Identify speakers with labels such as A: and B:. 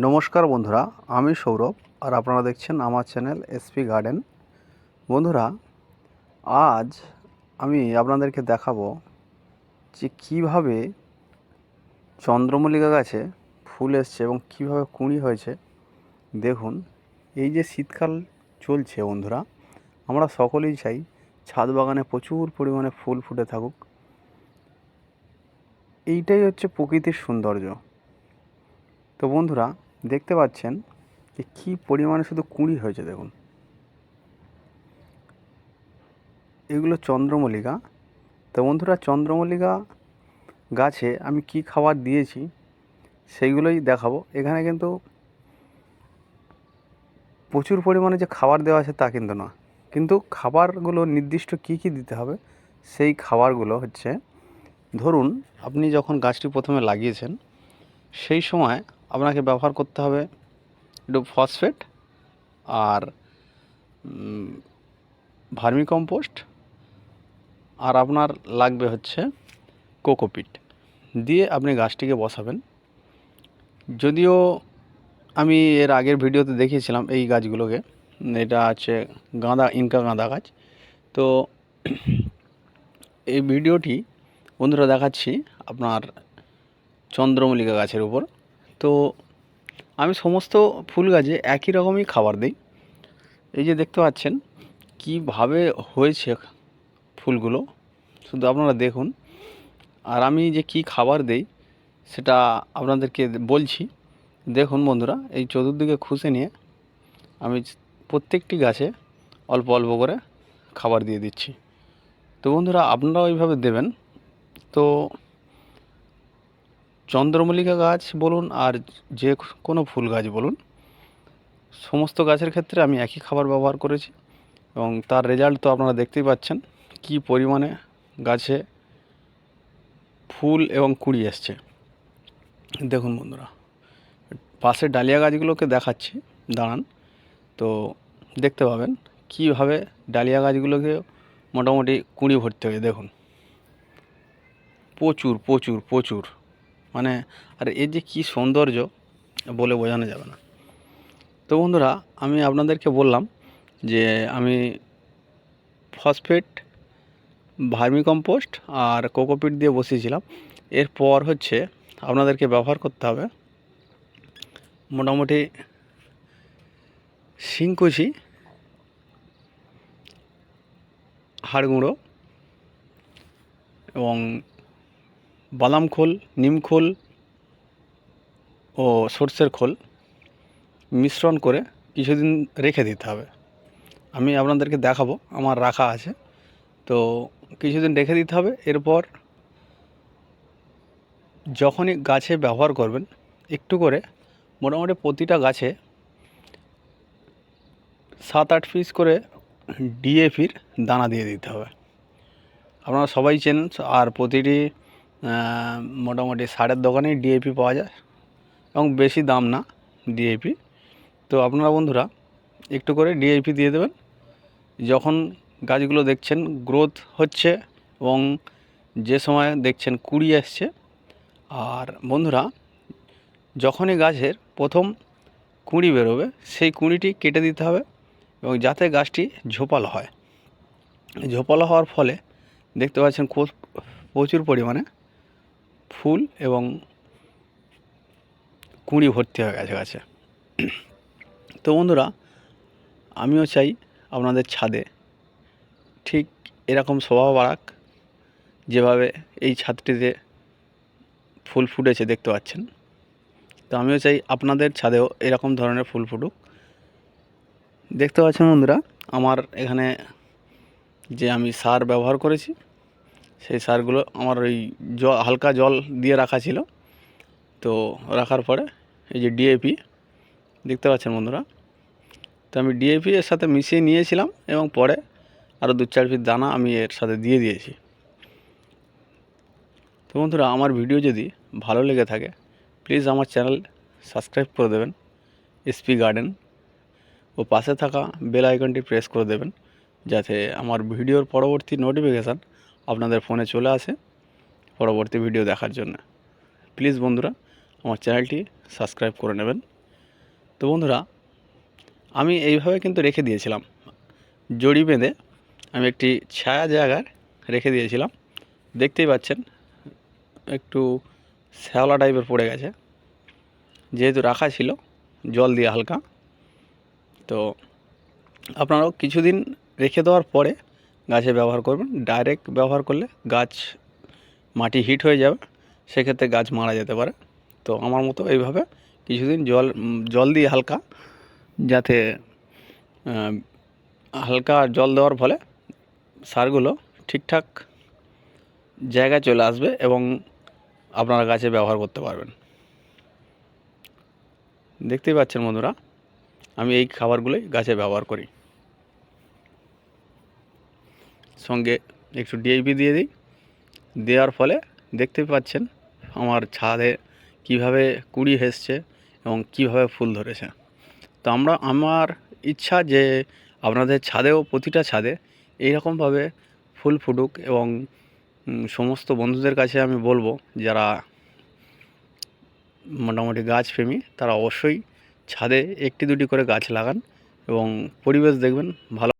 A: নমস্কার বন্ধুরা, আমি সৌরভ আর আপনারা দেখছেন আমার চ্যানেল এসপি গার্ডেন। বন্ধুরা, আজ আমি আপনাদেরকে দেখাবো যে কীভাবে চন্দ্রমল্লিকা গাছে ফুল এসছে এবং কীভাবে কুঁড়ি হয়েছে। দেখুন, এই যে শীতকাল চলছে বন্ধুরা, আমরা সকলেই চাই ছাদ বাগানে প্রচুর পরিমাণে ফুল ফুটে থাকুক। এইটাই হচ্ছে প্রকৃতির সৌন্দর্য। তো বন্ধুরা, দেখতে পাচ্ছেন যে কী পরিমাণে শুধু কুঁড়ি হয়েছে দেখুন। এগুলো চন্দ্রমল্লিকা। তো বন্ধুরা, চন্দ্রমল্লিকা গাছে আমি কি খাবার দিয়েছি সেইগুলোই দেখাবো। এখানে কিন্তু প্রচুর পরিমাণে যে খাবার দেওয়া আছে তা কিন্তু না কিন্তু খাবারগুলো নির্দিষ্ট কী কী দিতে হবে সেই খাবারগুলো হচ্ছে, ধরুন আপনি যখন গাছটি প্রথমে লাগিয়েছেন, সেই সময় আপনাকে ব্যবহার করতে হবে একটু ফসফেট আর ভার্মি কম্পোস্ট আর আপনার লাগবে হচ্ছে কোকোপিট দিয়ে আপনি গাছটিকে বসাবেন। যদিও আমি এর আগের ভিডিওতে দেখিয়েছিলাম এই গাছগুলোকে। এটা আছে গাঁদা, ইনকা গাঁদা গাছ। তো এই ভিডিওটি বন্ধুরা দেখাচ্ছি আপনার চন্দ্রমল্লিকা গাছের উপর। তো আমি সমস্ত ফুল গাছে একই রকমই খাবার দিই। এই যে দেখতে পাচ্ছেন কীভাবে হয়েছে ফুলগুলো। শুধু আপনারা দেখুন। আর আমি যে কি খাবার দেই সেটা আপনাদেরকে বলছি। দেখুন বন্ধুরা, এই চতুর্দিকে খুশে নিয়ে আমি প্রত্যেকটি গাছে অল্প অল্প করে খাবার দিয়ে দিচ্ছি। তো বন্ধুরা, আপনারাও এইভাবে দেবেন। তো চন্দ্রমল্লিকা গাছ বলুন আর যে কোনো ফুল গাছ বলুন, সমস্ত গাছের ক্ষেত্রে আমি একই খাবার ব্যবহার করেছি এবং তার রেজাল্ট তো আপনারা দেখতেই পাচ্ছেন কি পরিমাণে গাছে ফুল এবং কুড়ি এসছে। দেখুন বন্ধুরা পাশে ডালিয়া গাছগুলোকে দেখাচ্ছি, দাঁড়ান। তো দেখতে পাবেন কীভাবে ডালিয়া গাছগুলোকে মোটামুটি কুঁড়ি ভর্তি হয়ে দেখুন। প্রচুর প্রচুর প্রচুর। মানে আর এর যে কী সৌন্দর্য বলে বোঝানো যাবে না। তো বন্ধুরা, আমি আপনাদেরকে বললাম যে আমি ফসফেট ভার্মি কম্পোস্ট আর কোকোপিট দিয়ে বসিয়েছিলাম। এরপর হচ্ছে আপনাদেরকে ব্যবহার করতে হবে মোটামুটি শিংকুচি, হাড় গুঁড়ো এবং বাদাম খোল, নিম খোল ও সর্ষের খোল মিশ্রণ করে কিছুদিন রেখে দিতে হবে। আমি আপনাদেরকে দেখাবো, আমার রাখা আছে। তো কিছুদিন রেখে দিতে হবে, এরপর যখনই গাছে ব্যবহার করবেন, একটু করে মোটামুটি প্রতিটা গাছে সাত আট পিস করে ডিএপির দানা দিয়ে দিতে হবে। আপনারা সবাই চেনেন, আর প্রতিটি মোটামুটি সারের দোকানেই ডিএপি পাওয়া যায় এবং বেশি দাম না ডিএপি তো আপনারা বন্ধুরা, একটু করে ডিএপি দিয়ে দেবেন। যখন গাছগুলো দেখছেন গ্রোথ হচ্ছে এবং যে সময় দেখছেন কুড়ি আসছে, আর বন্ধুরা, যখনই গাছের প্রথম কুঁড়ি বেরোবে, সেই কুঁড়িটি কেটে দিতে হবে এবং যাতে গাছটি ঝোপালো হয়। ঝোপালো হওয়ার ফলে দেখতে পাচ্ছেন খুব প্রচুর পরিমাণে ফুল এবং কুঁড়ি ভর্তি হয়ে গেছে গাছে। তো বন্ধুরা, আমিও চাই আপনাদের ছাদে ঠিক এরকম শোভা বাড়াক, যেভাবে এই ছাদটিতে ফুল ফুটেছে দেখতে পাচ্ছেন। তো আমিও চাই আপনাদের ছাদেও এরকম ধরনের ফুল ফুটুক। দেখতে পাচ্ছেন বন্ধুরা, আমার এখানে যে আমি সার ব্যবহার করেছি সেই সারগুলো আমার ওই জল, হালকা জল দিয়ে রাখা ছিল। তো রাখার পরে এই যে ডিএপি দেখতে পাচ্ছেন বন্ধুরা? তো আমি ডিএপি এর সাথে মিশিয়ে নিয়েছিলাম এবং পরে আরও দু চার ফিট দানা আমি এর সাথে দিয়ে দিয়েছি। তো বন্ধুরা, আমার ভিডিও যদি ভালো লেগে থাকে প্লিজ আমার চ্যানেল সাবস্ক্রাইব করে দেবেন এসপি গার্ডেন ও পাশে থাকা বেল আইকনটি প্রেস করে দেবেন, যাতে আমার ভিডিওর পরবর্তী নোটিফিকেশান আপনাদের ফোনে চলে আসে পরবর্তী ভিডিও দেখার জন্য। প্লিজ বন্ধুরা, আমার চ্যানেলটি সাবস্ক্রাইব করে নেবেন। তো বন্ধুরা, আমি এইভাবে কিন্তু রেখে দিয়েছিলাম। জড়ি বেঁধে আমি একটি ছায়া জায়গায় রেখে দিয়েছিলাম। দেখতেই পাচ্ছেন, একটু শ্যাওলা টাইপের পড়ে গেছে। যেহেতু রাখা ছিল, জল দিয়ে হালকা। তো আপনারাও কিছুদিন রেখে দেওয়ার পরে গাছে ব্যবহার করবেন। ডাইরেক্ট ব্যবহার করলে গাছ মাটি হিট হয়ে যাবে, সেক্ষেত্রে গাছ মারা যেতে পারে। তো আমার মতো এইভাবে কিছুদিন জল জল দিয়ে হালকা, যাতে হালকা জল দেওয়ার ফলে সারগুলো ঠিকঠাক জায়গায় চলে আসবে এবং আপনারা গাছে ব্যবহার করতে পারবেন। দেখতেই পাচ্ছেন বন্ধুরা, আমি এই খাবারগুলোই গাছে ব্যবহার করি। সঙ্গে একটু ডিএপি দিয়ে দিই। দেওয়ার ফলে দেখতে পাচ্ছেন আমার ছাদে কীভাবে কুড়ি এসছে এবং কীভাবে ফুল ধরেছে। তো আমরা, আমার ইচ্ছা যে আপনাদের ছাদেও, প্রতিটা ছাদে এইরকমভাবে ফুল ফুটুক এবং সমস্ত বন্ধুদের কাছে আমি বলব, যারা মোটামুটি গাছ প্রেমী, তারা অবশ্যই ছাদে একটি দুটি করে গাছ লাগান এবং পরিবেশ দেখবেন ভালো